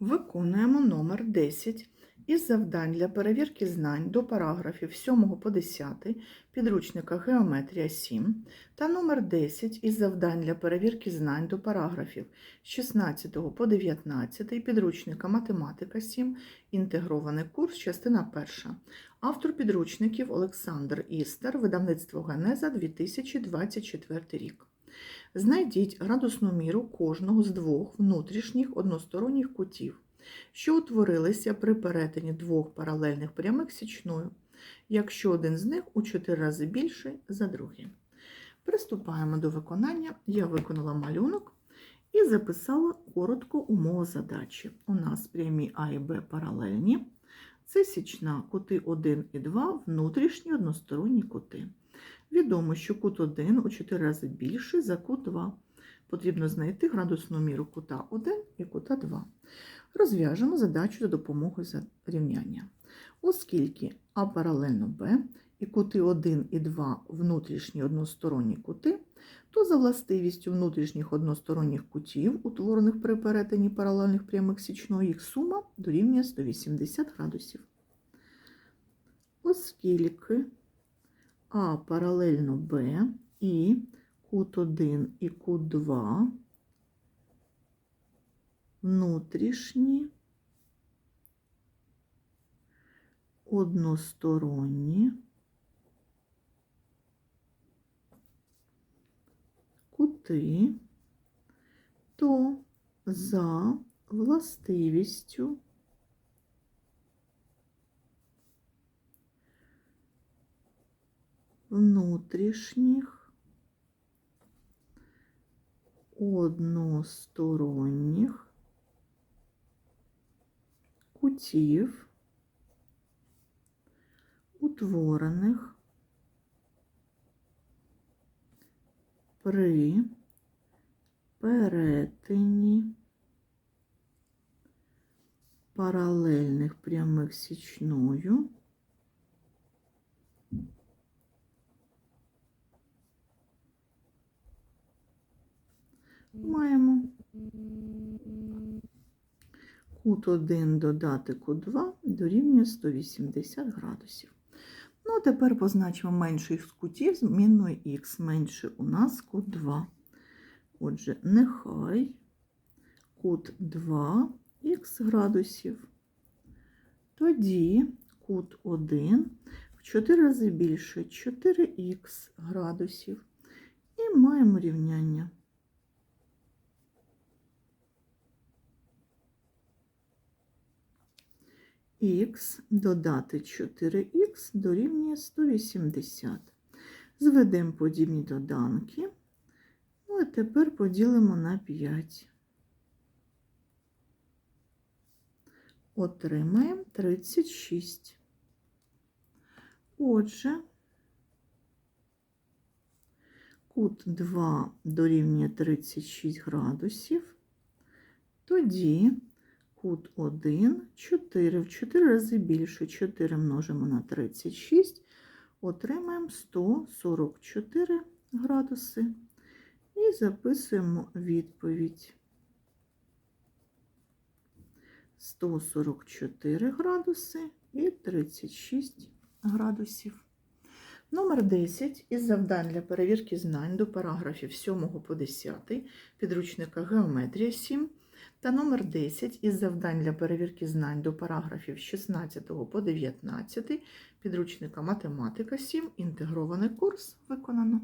Виконуємо номер 10 із завдань для перевірки знань до параграфів 7 по 10 підручника Геометрія 7 та номер 10 із завдань для перевірки знань до параграфів 16 по 19 підручника Математика 7, інтегрований курс, частина 1. Автор підручників Олександр Істер, видавництво Генеза 2024 рік. Знайдіть градусну міру кожного з двох внутрішніх односторонніх кутів, що утворилися при перетині двох паралельних прямих січною, якщо один з них у 4 рази більший за другий. Приступаємо до виконання. Я виконала малюнок і записала коротко умову задачі. У нас прямі А і Б паралельні. Це січна кути 1 і 2, внутрішні односторонні кути. Відомо, що кут 1 у 4 рази більший за кут 2. Потрібно знайти градусну міру кута 1 і кута 2. Розв'яжемо задачу за допомогою рівняння. Оскільки А паралельно Б і кути 1 і 2 внутрішні односторонні кути, то за властивістю внутрішніх односторонніх кутів, утворених при перетині паралельних прямих січної, їх сума дорівнює 180 градусів. Оскільки а паралельно Б і кут 1 і кут 2 внутрішні односторонні кути, то за властивістю внутрішніх односторонніх кутів, утворених при перетині паралельних прямих січною маємо кут 1 додати кут 2 дорівнює 180 градусів. Ну, а тепер позначимо менший з кутів змінною х менше у нас кут 2. Отже, нехай кут 2 х градусів. Тоді кут 1 в 4 рази більше 4х градусів. І маємо рівняння. Х додати 4х дорівнює 180. Зведемо подібні доданки. Ну, а тепер поділимо на 5. Отримаємо 36. Отже, кут 2 дорівнює 36 градусів. Тоді кут 1, 4 в 4 рази більше 4 множимо на 36, отримаємо 144 градуси і записуємо відповідь. 144 градуси і 36 градусів. Номер 10 із завдань для перевірки знань до параграфів 7 по 10 підручника Геометрія 7 та номер 10 із завдань для перевірки знань до параграфів 16 по 19 підручника Математика 7. Інтегрований курс виконано.